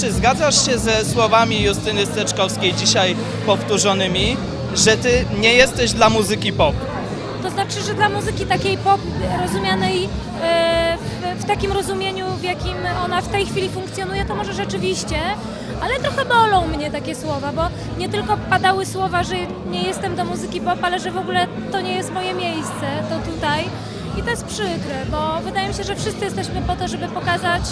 Czy zgadzasz się ze słowami Justyny Steczkowskiej dzisiaj powtórzonymi, że ty nie jesteś dla muzyki pop? To znaczy, że dla muzyki takiej pop rozumianej e, w, w takim rozumieniu, w jakim ona w tej chwili funkcjonuje, to może rzeczywiście, ale trochę bolą mnie takie słowa, bo nie tylko padały słowa, że nie jestem do muzyki pop, ale że w ogóle to nie jest moje miejsce, to tutaj. I to jest przykre, bo wydaje mi się, że wszyscy jesteśmy po to, żeby pokazać,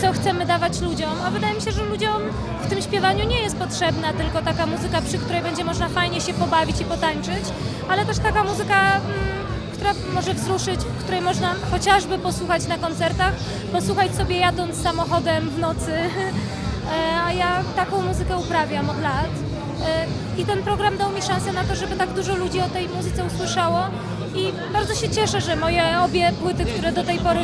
co chcemy dawać ludziom, a wydaje mi się, że ludziom w tym śpiewaniu nie jest potrzebna tylko taka muzyka, przy której będzie można fajnie się pobawić i potańczyć, ale też taka muzyka, mm, która może wzruszyć, której można chociażby posłuchać na koncertach, posłuchać sobie jadąc samochodem w nocy, E, a ja taką muzykę uprawiam od lat. E, I ten program dał mi szansę na to, żeby tak dużo ludzi o tej muzyce usłyszało. I bardzo się cieszę, że moje obie płyty, które do tej pory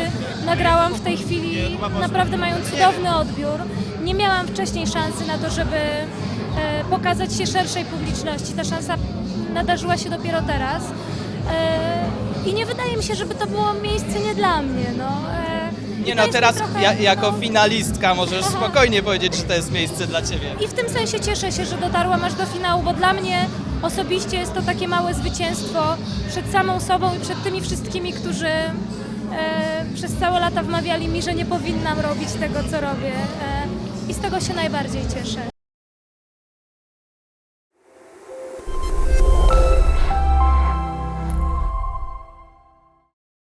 nagrałam w tej chwili, naprawdę mają cudowny odbiór. Nie miałam wcześniej szansy na to, żeby e, pokazać się szerszej publiczności. Ta szansa nadarzyła się dopiero teraz. E, I nie wydaje mi się, żeby to było miejsce nie dla mnie. No. E, Nie no, teraz trochę, ja, jako no, finalistka możesz Aha. spokojnie powiedzieć, że to jest miejsce dla ciebie. I w tym sensie cieszę się, że dotarłam aż do finału, bo dla mnie osobiście jest to takie małe zwycięstwo przed samą sobą i przed tymi wszystkimi, którzy e, przez całe lata wmawiali mi, że nie powinnam robić tego, co robię. E, I z tego się najbardziej cieszę.